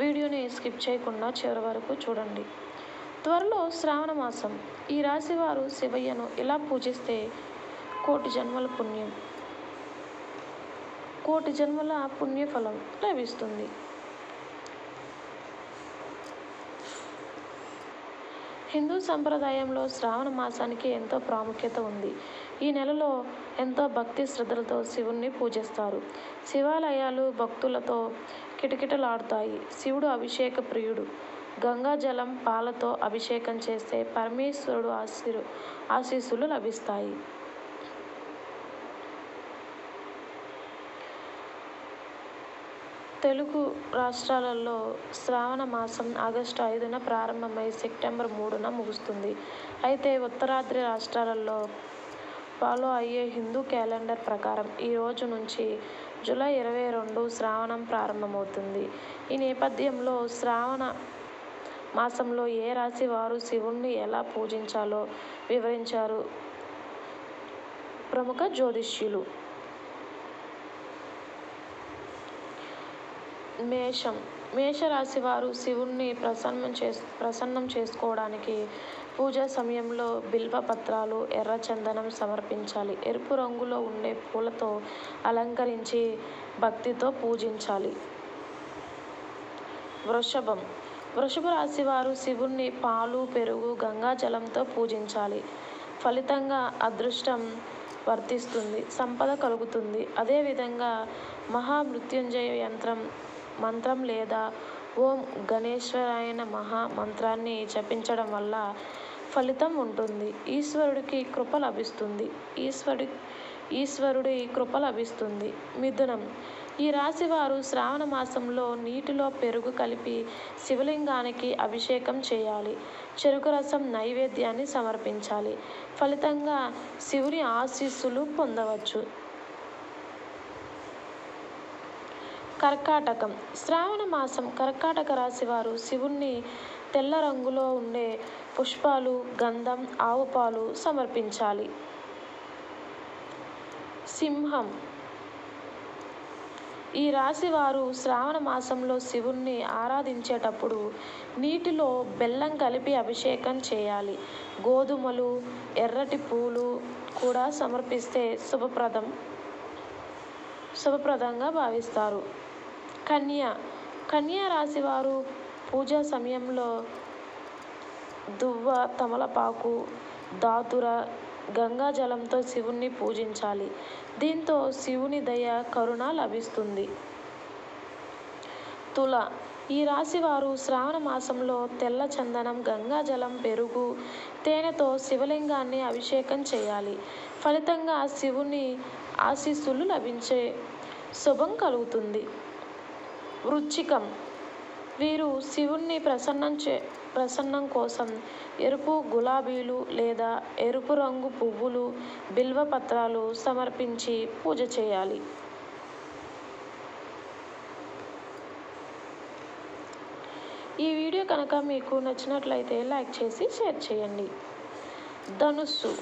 వీడియోని స్కిప్ చేయకుండా చివరి వరకు చూడండి. త్వరలో శ్రావణ మాసం. ఈ రాశివారు శివయ్యను ఇలా పూజిస్తే కోటి జన్మల పుణ్యం కోటి జన్మల పుణ్యఫలం లభిస్తుంది. హిందూ సంప్రదాయంలో శ్రావణ మాసానికి ఎంతో ప్రాముఖ్యత ఉంది. ఈ నెలలో ఎంతో భక్తి శ్రద్ధలతో శివుణ్ణి పూజిస్తారు. శివాలయాలు భక్తులతో కిటకిటలాడుతాయి. శివుడు అభిషేక ప్రియుడు. గంగా జలం పాలతో అభిషేకం చేస్తే పరమేశ్వరుడు ఆశీరు ఆశీస్సులు లభిస్తాయి. తెలుగు రాష్ట్రాలలో శ్రావణ మాసం ఆగస్టు ఐదున ప్రారంభమై సెప్టెంబర్ మూడున ముగుస్తుంది. అయితే ఉత్తరాద్రి రాష్ట్రాలలో ఫాలో అయ్యే హిందూ క్యాలెండర్ ప్రకారం ఈ రోజు నుంచి జూలై ఇరవై రెండు శ్రావణం ప్రారంభమవుతుంది. ఈ నేపథ్యంలో శ్రావణ మాసంలో ఏ రాశి వారు శివుణ్ణి ఎలా పూజించాలో వివరించారు ప్రముఖ జ్యోతిష్యులు. మేషం మేషరాశి వారు శివుణ్ణి ప్రసన్నం చేస్ ప్రసన్నం చేసుకోవడానికి పూజా సమయంలో బిల్వ పత్రాలు ఎర్ర చందనం సమర్పించాలి. ఎరుపు రంగులో ఉండే పూలతో అలంకరించి భక్తితో పూజించాలి. వృషభం. వృషభ రాశి వారు శివుణ్ణి పాలు పెరుగు గంగా జలంతో పూజించాలి. ఫలితంగా అదృష్టం వర్తిస్తుంది సంపద కలుగుతుంది. అదేవిధంగా మహామృత్యుంజయ యంత్రం మంత్రం లేదా ఓం గణేశ్వరాయన మహా మంత్రాన్ని జపించడం వల్ల ఫలితం ఉంటుంది. ఈశ్వరుడికి కృప లభిస్తుంది. ఈశ్వరుడి ఈశ్వరుడి కృప లభిస్తుంది. మిథునం. ఈ రాశి వారు శ్రావణ మాసంలో నీటిలో పెరుగు కలిపి శివలింగానికి అభిషేకం చేయాలి. చెరుకు రసం నైవేద్యాన్ని సమర్పించాలి. ఫలితంగా శివుని ఆశీస్సులు పొందవచ్చు. కర్కాటకం. శ్రావణ మాసం కర్కాటక రాశి వారు శివుణ్ణి తెల్ల రంగులో ఉండే పుష్పాలు గంధం ఆవు పాలు సమర్పించాలి. సింహం. ఈ రాశి వారు శ్రావణ మాసంలో శివుణ్ణి ఆరాధించేటప్పుడు నీటిలో బెల్లం కలిపి అభిషేకం చేయాలి. గోధుమలు ఎర్రటి పూలు కూడా సమర్పిస్తే శుభప్రదం. శుభప్రదంగా భావిస్తారు. కన్య కన్యా రాశి వారు పూజా సమయంలో దువ్వ తమలపాకు దాతుర గంగా జలంతో శివుణ్ణి పూజించాలి. దీంతో శివుని దయ కరుణ లభిస్తుంది. తుల ఈ రాశి వారు శ్రావణ మాసంలో తెల్ల చందనం గంగా జలం పెరుగు తేనెతో శివలింగాన్ని అభిషేకం చేయాలి. ఫలితంగా శివుని ఆశీస్సులు లభించే శుభం కలుగుతుంది. వృచ్చికం. వీరు శివుణ్ణి ప్రసన్నం చే ప్రసన్నం కోసం ఎరుపు గులాబీలు లేదా ఎరుపు రంగు పువ్వులు బిల్వ పత్రాలు సమర్పించి పూజ చేయాలి. ఈ వీడియో కనుక మీకు నచ్చినట్లయితే లైక్ చేసి షేర్ చేయండి. ధనుస్సు.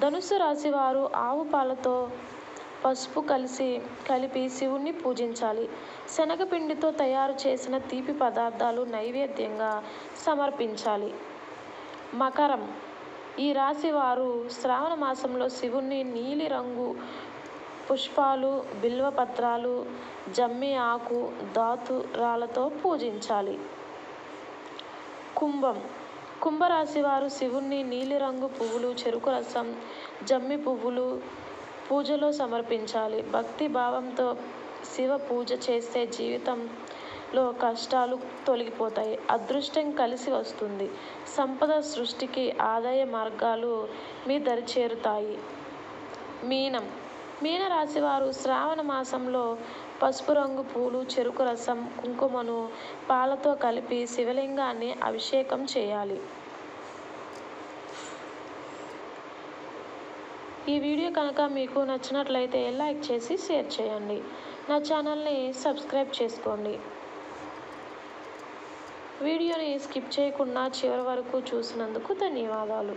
ధనుస్సు రాశి వారు ఆవు పాలతో పసుపు కలిసి కలిపి శివుణ్ణి పూజించాలి. శనగపిండితో తయారు చేసిన తీపి పదార్థాలు నైవేద్యంగా సమర్పించాలి. మకరం. ఈ రాశి వారు శ్రావణ మాసంలో శివుణ్ణి నీలిరంగు పుష్పాలు బిల్వపత్రాలు జమ్మి ఆకు దాతురాలతో పూజించాలి. కుంభం. కుంభరాశి వారు శివుణ్ణి నీలిరంగు పువ్వులు చెరుకు రసం జమ్మి పువ్వులు పూజలో సమర్పించాలి. భక్తి భావంతో శివ పూజ చేస్తే జీవితంలో కష్టాలు తొలగిపోతాయి. అదృష్టం కలిసి వస్తుంది. సంపద సృష్టికి ఆదాయ మార్గాలు మీ దరి చేరుతాయి. మీనం. మీనరాశి వారు శ్రావణ మాసంలో పసుపు రంగు పూలు చెరుకు రసం కుంకుమను పాలతో కలిపి శివలింగాన్ని అభిషేకం చేయాలి. ఈ వీడియో కనుక మీకు నచ్చినట్లయితే లైక్ చేసి షేర్ చేయండి. నా ఛానల్ని సబ్స్క్రైబ్ చేసుకోండి. వీడియోని స్కిప్ చేయకుండా చివరి వరకు చూసినందుకు ధన్యవాదాలు.